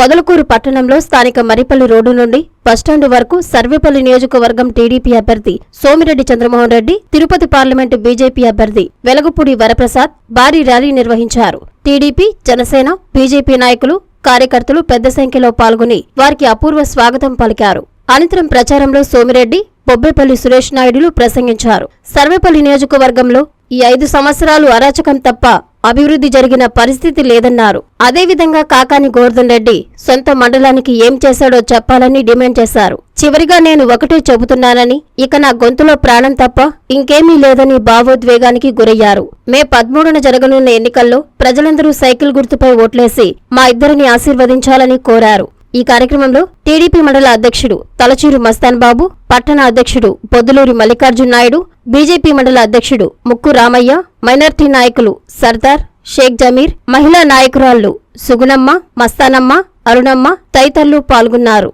పొదలకూరు పట్టణంలో స్థానిక మరిపల్లి రోడ్డు నుండి బస్టాండు వరకు సర్వేపల్లి నియోజకవర్గం టీడీపీ అభ్యర్థి సోమిరెడ్డి చంద్రమోహన్ రెడ్డి తిరుపతి పార్లమెంటు బీజేపీ అభ్యర్థి వెలగపూడి వరప్రసాద్ భారీ ర్యాలీ నిర్వహించారు. టీడీపీ జనసేన బీజేపీ నాయకులు కార్యకర్తలు పెద్ద సంఖ్యలో పాల్గొని వారికి అపూర్వ స్వాగతం పలికారు. అనంతరం ప్రచారంలో సోమిరెడ్డి బొబ్బేపల్లి సురేష్ నాయుడులు ప్రసంగించారు. సర్వేపల్లి నియోజకవర్గంలో ఈ ఐదు సంవత్సరాలు అరాచకం తప్ప అభివృద్ధి జరిగిన పరిస్థితి లేదన్నారు. అదేవిధంగా కాకాని గోవర్ధన్ రెడ్డి సొంత మండలానికి ఏం చేశాడో చెప్పాలని డిమాండ్ చేశారు. చివరిగా నేను ఒకటే చెబుతున్నానని ఇక నా గొంతులో ప్రాణం తప్ప ఇంకేమీ లేదని భావోద్వేగానికి గురయ్యారు. మే పదమూడున జరగనున్న ఎన్నికల్లో ప్రజలందరూ సైకిల్ గుర్తుపై ఓట్లేసి మా ఇద్దరిని ఆశీర్వదించాలని కోరారు. ఈ కార్యక్రమంలో టీడీపీ మండల అధ్యక్షుడు తలచూరు మస్తాన్ బాబు పట్టణ అధ్యక్షుడు పొద్దులూరి మల్లికార్జున్ నాయుడు బీజేపీ మండల అధ్యక్షుడు ముక్కు రామయ్య మైనార్టీ నాయకులు సర్దార్ షేక్ జమీర్ మహిళా నాయకురాళ్ళు సుగుణమ్మ మస్తానమ్మ అరుణమ్మ తదితరులు పాల్గొన్నారు.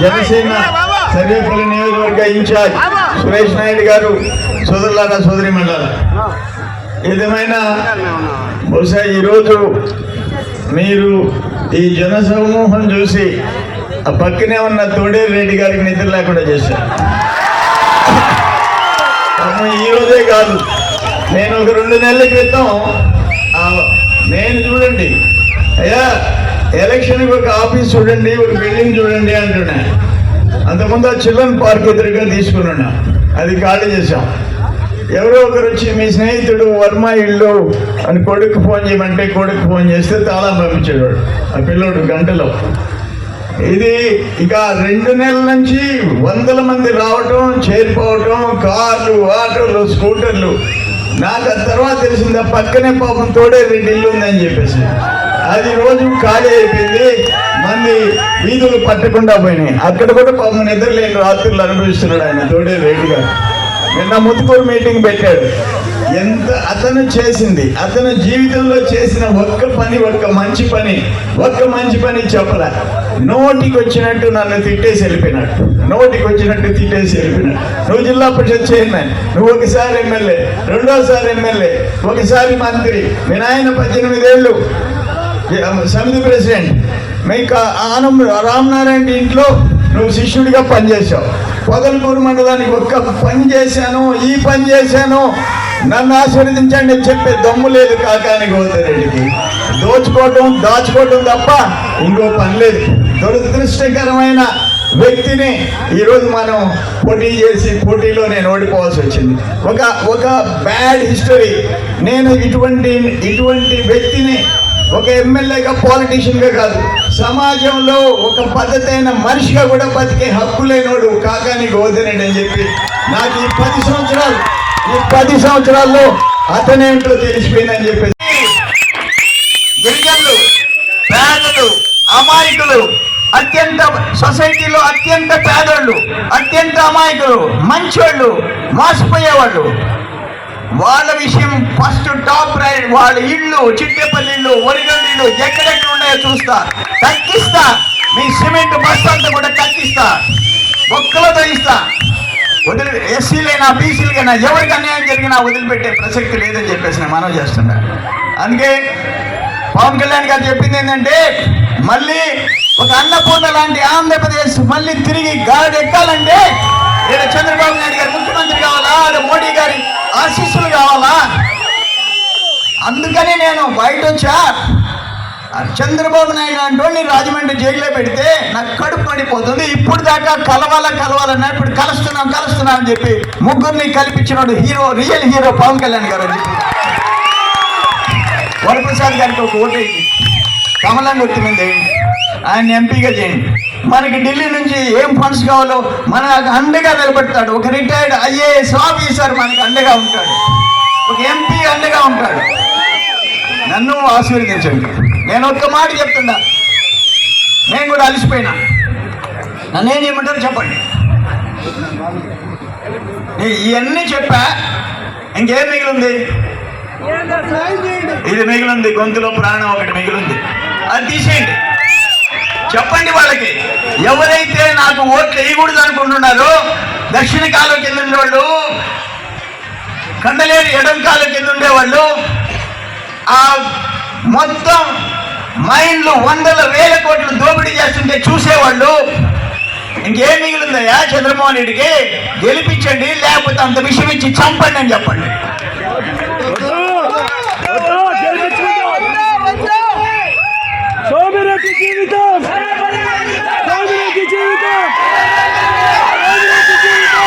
జనసేన సర్వేపల్లి నియోజకవర్గ ఇన్ఛార్జ్ సురేష్ నాయుడు గారు సోదరులారా సోదరి మండల ఏదేమైనా బహుశా ఈరోజు మీరు ఈ జన సమూహం చూసి ఆ పక్కనే ఉన్న తోడేరు రెడ్డి గారికి నిద్ర లేకుండా చేశారు. ఈరోజే కాదు. నేను ఒక రెండు నెలల క్రితం నేను చూడండి అయ్యా ఎలక్షన్కి ఒక ఆఫీస్ చూడండి ఒక బిల్డింగ్ చూడండి అంటున్నాను అంతకుముందు ఆ చిల్డ్రన్ పార్క్ ఎదురుగా తీసుకున్నా అది ఖాళీ చేశాం. ఎవరో ఒకరు వచ్చి మీ స్నేహితుడు వర్మ ఇల్లు అని కొడుకు ఫోన్ చేయమంటే కొడుకు ఫోన్ చేస్తే తాళం పంపించేవాడు ఆ పిల్లోడు గంటలో. ఇది ఇక రెండు నెలల నుంచి వందల మంది రావటం చేరిపోవటం కార్లు ఆటోలు స్కూటర్లు. నాకు ఆ తర్వాత తెలిసింది పక్కనే పాపం తోడే రెండు ఇల్లు ఉందని చెప్పేసి. అది రోజు ఖాళీ అయిపోయింది. మంది వీధులు పట్టకుండా పోయినాయి. అక్కడ కూడా పాపం నిద్రలేని రాత్రులు అనుభవిస్తున్నాడు ఆయన. తోడే రెడ్డి నిన్న ముత్తుకూరు మీటింగ్ పెట్టాడు. ఎంత అతను చేసింది అతను జీవితంలో చేసిన ఒక్క పని ఒక్క మంచి పని ఒక్క మంచి పని చెప్పలే. నోటికి వచ్చినట్టు నన్ను తిట్టేసి వెళ్ళిపోయినాడు. నోటికి వచ్చినట్టు తిట్టేసి వెళ్ళిపోయినాడు. నువ్వు జిల్లా పరిషత్ చైర్మన్ నువ్వు ఒకసారి ఎమ్మెల్యే రెండోసారి ఎమ్మెల్యే ఒకసారి మంత్రి మీ నాయన పద్దెనిమిదేళ్ళు సమితి ప్రెసిడెంట్ మీకు ఆనం రామనారాయణ ఇంట్లో నువ్వు శిష్యుడిగా పనిచేసావు పొదలకూరు మండలానికి ఒక్క పని చేశాను ఈ పని చేశాను. నన్ను ఆశీర్వదించండి అని చెప్పే దమ్ము లేదు కాకాని గోదారెడ్డికి దోచుకోవటం దాచుకోవటం తప్ప ఇంకో పని లేదు. దురదృష్టకరమైన వ్యక్తిని ఈరోజు మనం పోటీ చేసి పోటీలో నేను ఓడిపోవాల్సి వచ్చింది. ఒక ఒక బ్యాడ్ హిస్టరీ. నేను ఇటువంటి ఇటువంటి వ్యక్తిని ఒక ఎమ్మెల్యేగా పాలిటీషియన్గా కాదు. సమాజంలో ఒక పద్ధతి అయిన మనిషిగా కూడా బతికే హక్కు లేనోడు కాకాని గోదరెడ్డి అని చెప్పి నాకు ఈ పది సంవత్సరాలు ఈ పది సంవత్సరాల్లో అతనేంటో తెలిసిపోయిందని చెప్పేసి. గిరిజనులు పేదలు అమాయకులు అత్యంత సొసైటీలో అత్యంత పేదోళ్ళు అత్యంత అమాయకులు మంచోళ్ళు మోసపోయేవాళ్ళు వాళ్ళ విషయం ఫస్ట్ టాప్ రైడ్ వాళ్ళ ఇళ్ళు చిట్టేపల్లి ఇళ్ళు ఒరిగల్లి ఎక్కడెక్కడ ఉన్నాయో చూస్తా. తగ్గిస్తా మీ సిమెంట్ బస్ అంతా కూడా తగ్గిస్తా ఒక్కలతో ఇస్తా వదిలి ఎస్సీలైనా బీసీలకైనా ఎవరికి అన్యాయం జరిగినా వదిలిపెట్టే ప్రసక్తి లేదని చెప్పేసి నేను మనం చేస్తున్నా. అందుకే పవన్ కళ్యాణ్ గారు చెప్పింది ఏంటంటే మళ్ళీ ఒక అన్నపూర్ణ లాంటి ఆంధ్రప్రదేశ్ మళ్ళీ తిరిగి గాడి ఎక్కాలంటే ఈడ చంద్రబాబు నాయుడు గారు ముఖ్యమంత్రి కావాలా? మోడీ గారి ఆశీస్సులు కావాలా? అందుకని నేను బయట వచ్చా చంద్రబాబు నాయుడు అంటే రాజమండ్రి జైల్లో పెడితే నాకు కడుపు పడిపోతుంది. ఇప్పుడు దాకా కలవాలా కలవాలన్నా ఇప్పుడు కలుస్తున్నాం కలుస్తున్నాం అని చెప్పి ముగ్గురిని కల్పించినాడు hero real hero Pawan Kalyan garu అని చెప్పి. వరప్రసాద్ గారికి ఒక ఓటు కమలం గుర్తు మీద వేయండి ఆయన ఎంపీగా చేయండి. మనకి ఢిల్లీ నుంచి ఏం ఫండ్స్ కావాలో మనకు అండగా నిలబెడతాడు. ఒక రిటైర్డ్ ఐఏఎస్ ఆఫీసర్ మనకి అండగా ఉంటాడు. ఒక ఎంపీ అండగా ఉంటాడు. నన్ను ఆశీర్వదించండి. నేను ఒక్క మాట చెప్తున్నా. నేను కూడా అలసిపోయినా. నన్ను ఏం చేయమంటారు చెప్పండి. నేను ఇవన్నీ చెప్పా ఇంకేం మిగిలింది? ఇది మిగిలింది. గొంతులో ప్రాణం ఒకటి మిగిలింది. అది తీసేయండి. చెప్పండి వాళ్ళకి. ఎవరైతే నాకు ఓట్లు వేయకూడదు అనుకుంటున్నారో దక్షిణ కాలం కింద ఉండేవాళ్ళు కండలేరు ఎడం కాలం కింద ఉండేవాళ్ళు ఆ మొత్తం మైండ్లు వందల వేల కోట్లు దోపిడీ చేస్తుంటే చూసేవాళ్ళు ఇంకేం మిగిలిందయ్యా చంద్రమోహన్ రెడ్డికి? గెలిపించండి లేకపోతే అంత విషయం ఇచ్చి చంపండి అని చెప్పండి సోమిరెడ్డి జీవితం సోమిరెడ్డి జీవితం సోమిరెడ్డి జీవితం